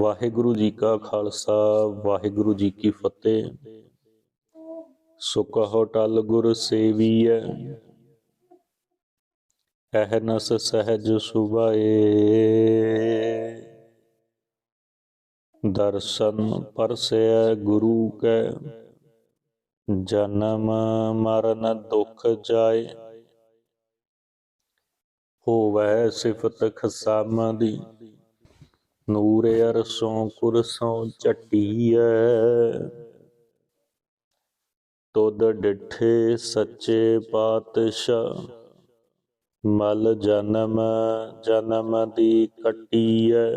ਵਾਹਿਗੁਰੂ ਜੀ ਕਾ ਖਾਲਸਾ, ਵਾਹਿਗੁਰੂ ਜੀ ਕੀ ਫਤਿਹ। ਸੁਖ ਹੋਟਲ ਗੁਰ ਸੇਵੀਐ ਅਹਨਸ ਸਹਿਜ ਸੁਭਾਏ। ਦਰਸ਼ਨ ਪਰਸੈ ਗੁਰੂ ਕੈ, ਜਨਮ ਮਰਨ ਦੁਖ ਜਾਏ। ਹੋਵੈ ਸਿਫਤ ਖਸਮ ਦੀ ਨੂਰ ਅਰਸੋਂ ਕੁਰਸੋਂ ਚਟੀਐ ਤੁਧ ਡਿਠੇ ਸੱਚੇ ਪਾਤਸ਼ਾਹ, ਮਲ ਜਨਮ ਜਨਮ ਦੀ ਕਟੀਐ।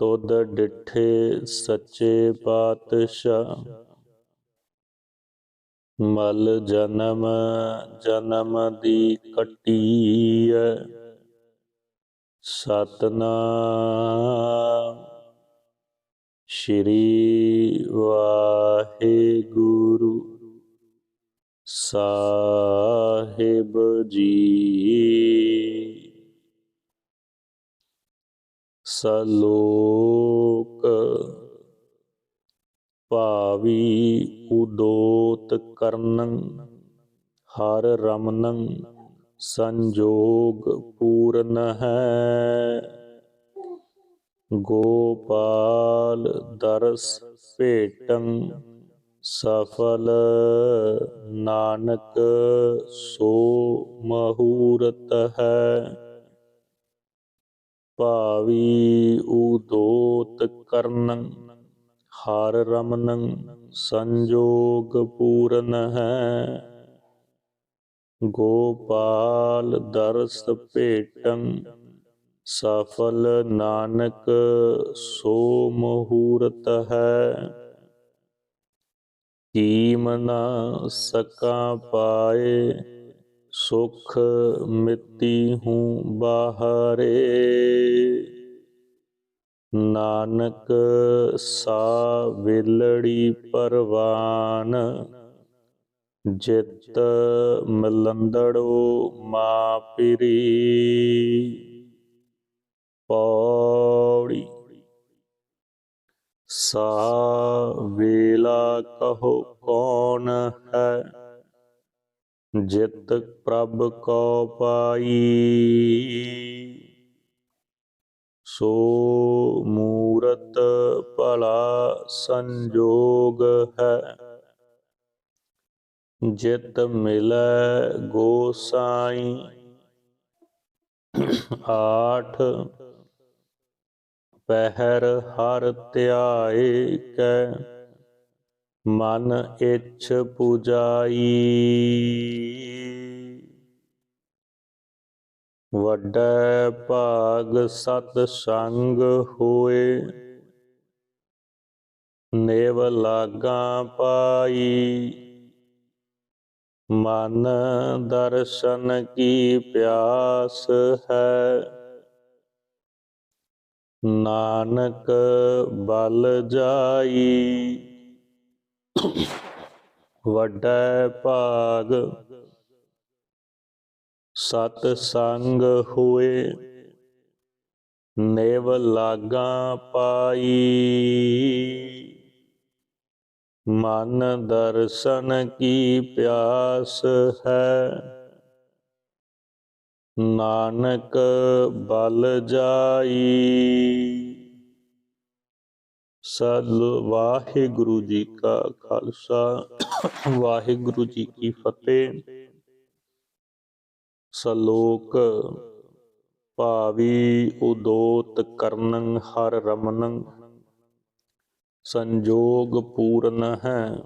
ਤੁਧ ਡਿਠੇ ਸੱਚੇ ਪਾਤਸ਼ਾਹ, ਮਲ ਜਨਮ ਜਨਮ ਦੀ ਕਟੀਐ। ਸਤਨਾਮ। ਸ਼੍ਰੀ ਵਾਹਿਗੁਰੂ। ਸਾਹਿਬ ਜੀ। ਸਲੋਕ ਭਾਵੀ ਉਦੋਤ ਕਰਨੰ ਹਰ ਰਮਨੰ। ਸੰਜੋਗ ਪੂਰਨ ਹੈ। ਗੋਪਾਲ ਦਰਸ ਭੇਟੰ ਸਫਲ, ਨਾਨਕ ਸੋ ਮਹੂਰਤ ਹੈ। ਭਾਵੀ ਉਦੋਤ ਕਰਨੰ, ਹਰ ਰਮਨੰ ਸੰਜੋਗ ਪੂਰਨ ਹੈ। ਗੋਪਾਲ ਦਰਸ ਭੇਟੰ, ਸਫਲ ਨਾਨਕ ਸੋ ਮਹੂਰਤ ਹੈ। ਕੀਮ ਨਾ ਸਕਾ ਪਾਏ, ਸੁਖ ਮਿੱਤੀ ਹੂੰ ਬਾਹਰੇ। ਨਾਨਕ ਸਾ ਵਿਲੜੀ ਪਰਵਾਨ ਜਿਤ ਮਲੰਦੜੋ ਮਾਪਿਰੀ। ਪੌੜੀ। ਸਾ ਵੇਲਾ ਕਹੋ ਕੌਣ ਹੈ? ਜਿਤ ਪ੍ਰਭ ਕੋ ਪਾਈ। ਸੋ ਮੂਰਤ ਭਲਾ ਸੰਜੋਗ ਹੈ। ਜਿਤ ਮਿਲੈ ਗੋਸਾਈ ਆਠ ਪਹਿਰ ਹਰ ਧਿਆਏ ਕੈ, ਮਨ ਇਛ ਪੁਜਾਈ। ਵੱਡਾ ਭਾਗ ਸਤ ਸੰਗ ਹੋਏ, ਨੇਵ ਲਾਗਾ ਪਾਈ। ਮਨ ਦਰਸ਼ਨ ਕੀ ਪਿਆਸ ਹੈ? ਨਾਨਕ ਬਲ ਜਾਈ। ਵੱਡਾ ਭਾਗ। ਸਤ ਸੰਗ ਹੋਏ। ਨੇਵ ਲਾਗਾ ਪਾਈ। ਮਨ ਦਰਸ਼ਨ ਕੀ ਪਿਆਸ ਹੈ? ਨਾਨਕ ਬਲ ਜਾਈ। ਸਲ ਵਾਹਿਗੁਰੂ ਜੀ ਕਾ ਖਾਲਸਾ, ਵਾਹਿਗੁਰੂ ਜੀ ਕੀ ਫਤਿਹ। ਸਲੋਕ ਭਾਵੀ ਉਦੋਤ ਕਰਨੰ ਹਰ ਰਮਨੰ। ਸੰਜੋਗ ਪੂਰਨ ਹੈ।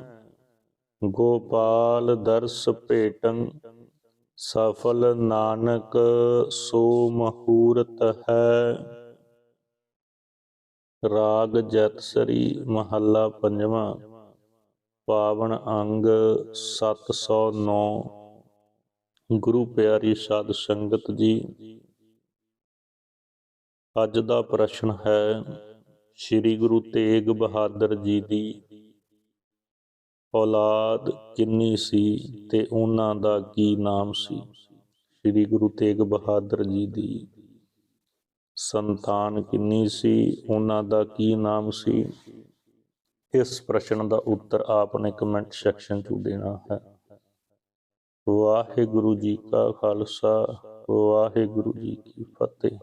ਗੋਪਾਲ ਦਰਸ ਭੇਟੰ, ਸਫਲ ਨਾਨਕ ਸੋ ਮਹੂਰਤ ਹੈ। ਰਾਗ ਜਤਸਰੀ ਮਹੱਲਾ ਪੰਜਵਾਂ, ਪਾਵਨ ਅੰਗ 709 ਗੁਰੂ ਪਿਆਰੀ ਸਾਧ ਸੰਗਤ ਜੀ, ਅੱਜ ਦਾ ਪ੍ਰਸ਼ਨ ਹੈ ਸ੍ਰੀ ਗੁਰੂ ਤੇਗ ਬਹਾਦਰ ਜੀ ਦੀ ਔਲਾਦ ਕਿੰਨੀ ਸੀ ਤੇ ਉਹਨਾਂ ਦਾ ਕੀ ਨਾਮ ਸੀ? ਸ੍ਰੀ ਗੁਰੂ ਤੇਗ ਬਹਾਦਰ ਜੀ ਦੀ ਸੰਤਾਨ ਕਿੰਨੀ ਸੀ? ਉਹਨਾਂ ਦਾ ਕੀ ਨਾਮ ਸੀ? ਇਸ ਪ੍ਰਸ਼ਨ ਦਾ ਉੱਤਰ ਆਪ ਨੇ ਕਮੈਂਟ ਸੈਕਸ਼ਨ 'ਚ ਦੇਣਾ ਹੈ। ਵਾਹਿਗੁਰੂ ਜੀ ਕਾ ਖਾਲਸਾ, ਵਾਹਿਗੁਰੂ ਜੀ ਕੀ ਫਤਿਹ।